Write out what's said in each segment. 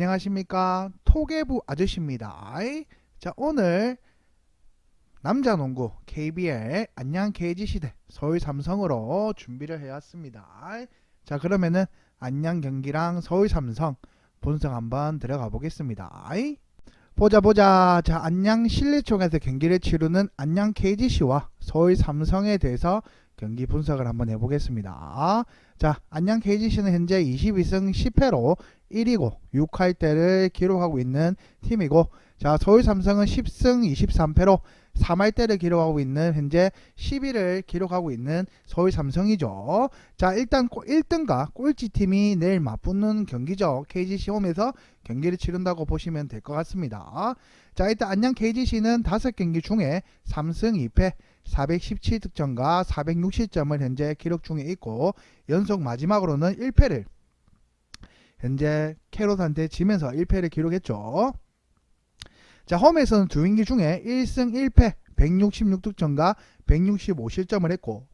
안녕하십니까 토개부 아저씨입니다. 자 오늘 남자 농구 KBL 안양 KG시대 서울 삼성으로 준비를 해왔습니다. 자 그러면은 안양 경기랑 서울 삼성 본성 한번 들어가 보겠습니다. 보자 보자 자 안양 실내총에서 경기를 치르는 안양 KGC와 서울 삼성에 대해서 경기 분석을 한번 해보겠습니다. 자 안양 KGC는 현재 22승 10패로 1위고 6할 때를 기록하고 있는 팀이고 자 서울 삼성은 10승 23패로 3할 때를 기록하고 있는 현재 10위를 기록하고 있는 서울 삼성이죠. 자 일단 1등과 꼴찌 팀이 내일 맞붙는 경기죠. KGC 홈에서 경기를 치른다고 보시면 될 것 같습니다. 자 일단 안녕 KGC는 5경기 중에 3승 2패 417득점과 460점을 현재 기록 중에 있고 연속 마지막으로는 1패를 현재 캐롯한테 지면서 1패를 기록했죠. 자, 홈에서는 두 경기 중에 1승 1패 166득점과 165실점을 했고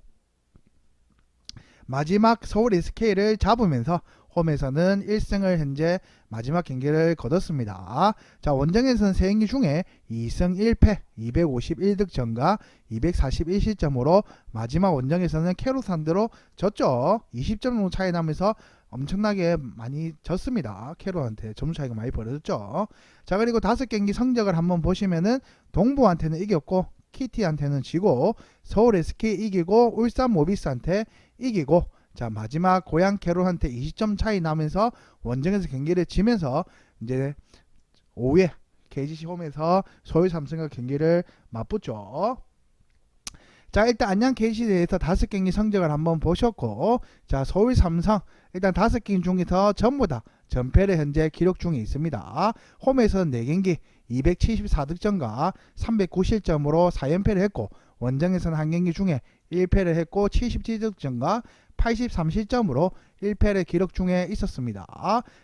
마지막 서울 SK를 잡으면서 홈에서는 1승을 현재 마지막 경기를 거뒀습니다. 자, 원정에서는 3경기 중에 2승 1패 251득점과 241실점으로 마지막 원정에서는 캐롯 상대로 졌죠. 20점 정도 차이 나면서 엄청나게 많이 졌습니다. 캐롯한테 점수 차이가 많이 벌어졌죠. 자, 그리고 다섯 경기 성적을 한번 보시면은 동부한테는 이겼고 키티한테는 지고 서울 SK 이기고 울산 모비스한테 이기고 자 마지막 고양 캐롤한테 20점 차이 나면서 원정에서 경기를 지면서 이제 5회 KGC 홈에서 서울 삼성과 경기를 맞붙죠. 자 일단 안양 KGC에 대해서 다섯 경기 성적을 한번 보셨고 자 서울 삼성 일단 다섯 경기 중에서 전부 다 전패를 현재 기록 중에 있습니다. 홈에서는 4경기 274득점과 309실점으로 4연패를 했고 원정에서는 한 경기 중에 1패를 했고 77득점과 83실점으로 1패를 기록 중에 있었습니다.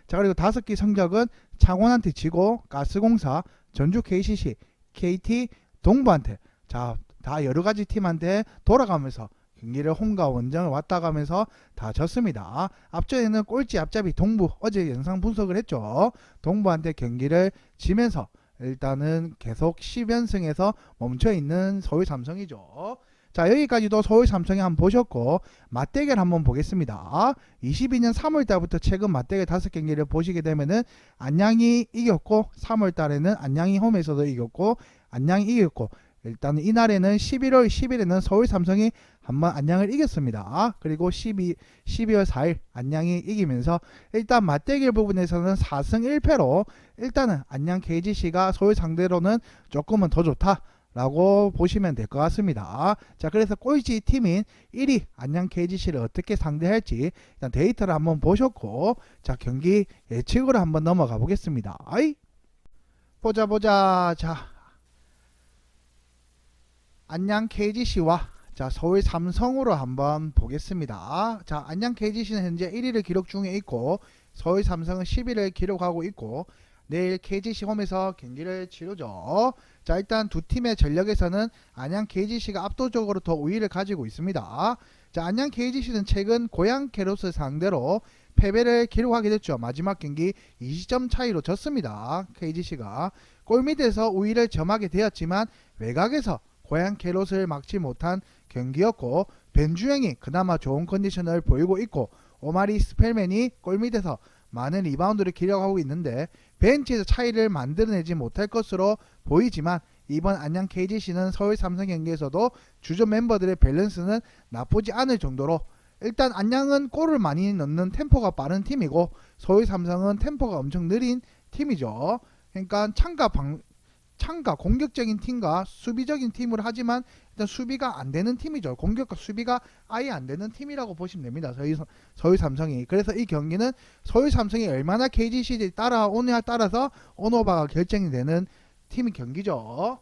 자 그리고 다섯 기 성적은 창원한테 지고 가스공사, 전주 KCC, KT, 동부한테 자 다 여러 가지 팀한테 돌아가면서 경기를 홈과 원정을 왔다 가면서 다 졌습니다. 앞전에는 꼴찌 앞잡이 동부 어제 영상 분석을 했죠. 동부한테 경기를 지면서 일단은 계속 10연승에서 멈춰 있는 서울 삼성이죠. 자 여기까지도 서울 삼성이 한번 보셨고 맞대결 한번 보겠습니다. 22년 3월 달부터 최근 맞대결 5경기를 보시게 되면은 안양이 이겼고 3월 달에는 안양이 홈에서도 이겼고 안양이 이겼고 일단은 이날에는 11월 10일에는 서울 삼성이 한번 안양을 이겼습니다. 그리고 12, 12월 4일 안양이 이기면서 일단 맞대결 부분에서는 4승 1패로 일단은 안양 KGC가 서울 상대로는 조금은 더 좋다. 라고 보시면 될 것 같습니다. 자, 그래서 꼴찌 팀인 1위 안양 KGC를 어떻게 상대할지 일단 데이터를 한번 보셨고, 자, 경기 예측으로 한번 넘어가 보겠습니다. 아이? 보자, 보자. 자, 안양 KGC와 자, 서울 삼성으로 한번 보겠습니다. 자, 안양 KGC는 현재 1위를 기록 중에 있고, 서울 삼성은 10위를 기록하고 있고, 내일 KGC 홈에서 경기를 치르죠. 자 일단 두 팀의 전력에서는 안양 KGC가 압도적으로 더 우위를 가지고 있습니다. 자 안양 KGC는 최근 고양 캐롯을 상대로 패배를 기록하게 됐죠. 마지막 경기 20점 차이로 졌습니다. KGC가 골밑에서 우위를 점하게 되었지만 외곽에서 고양 캐롯을 막지 못한 경기였고 벤주영이 그나마 좋은 컨디션을 보이고 있고 오마리 스펠맨이 골밑에서 많은 리바운드를 기록하고 있는데 벤치에서 차이를 만들어내지 못할 것으로 보이지만 이번 안양 KGC는 서울 삼성 경기에서도 주전 멤버들의 밸런스는 나쁘지 않을 정도로 일단 안양은 골을 많이 넣는 템포가 빠른 팀이고 서울 삼성은 템포가 엄청 느린 팀이죠. 그러니까 창가 방 창가 공격적인 팀과 수비적인 팀을 하지만 일단 수비가 안 되는 팀이죠. 공격과 수비가 아예 안 되는 팀이라고 보시면 됩니다. 서울, 삼성이. 그래서 이 경기는 서울 삼성이 얼마나 KGC를 따라오느냐에 따라서 온오바가 결정이 되는 팀 경기죠.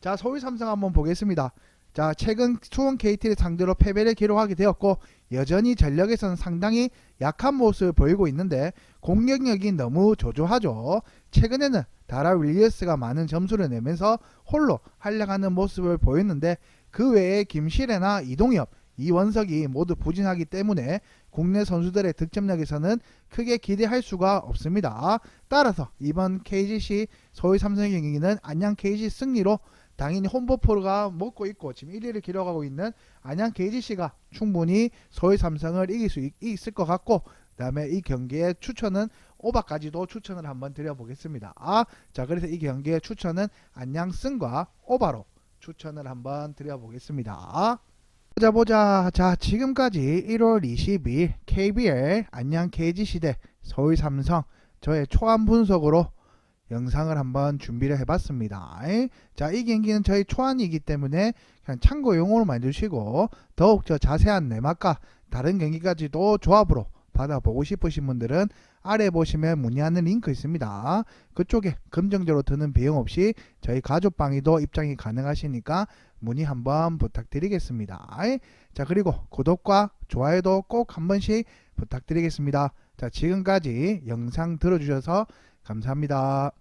자, 서울 삼성 한번 보겠습니다. 자, 최근 수원 KT를 상대로 패배를 기록하게 되었고 여전히 전력에서는 상당히 약한 모습을 보이고 있는데 공격력이 너무 조조하죠. 최근에는 다라 윌리어스가 많은 점수를 내면서 홀로 활약하는 모습을 보였는데 그 외에 김시래나 이동엽, 이 원석이 모두 부진하기 때문에 국내 선수들의 득점력에서는 크게 기대할 수가 없습니다. 따라서 이번 KGC 서울 삼성 경기는 안양 KG 승리로 당연히 홈버퍼가 먹고 있고 지금 1위를 기록하고 있는 안양 KGC가 충분히 서울 삼성을 이길 수 있, 있을 것 같고 그다음에 이 경기의 추천은 오바까지도 추천을 한번 드려보겠습니다. 아, 자 그래서 이 경기의 추천은 안양 승과 오바로 추천을 한번 드려보겠습니다. 보자 보자. 자 지금까지 1월 22일 KBL 안양 KG시대 서울 삼성 저의 초안 분석으로 영상을 한번 준비를 해봤습니다. 자, 이 경기는 저희 초안이기 때문에 그냥 참고용으로 만드시고 더욱 저 자세한 내막과 다른 경기까지도 조합으로 받아보고 싶으신 분들은 아래 보시면 문의하는 링크 있습니다. 그쪽에 긍정적으로 드는 비용 없이 저희 가족방위도 입장이 가능하시니까 문의 한번 부탁드리겠습니다. 자, 그리고 구독과 좋아요도 꼭 한 번씩 부탁드리겠습니다. 자, 지금까지 영상 들어주셔서 감사합니다.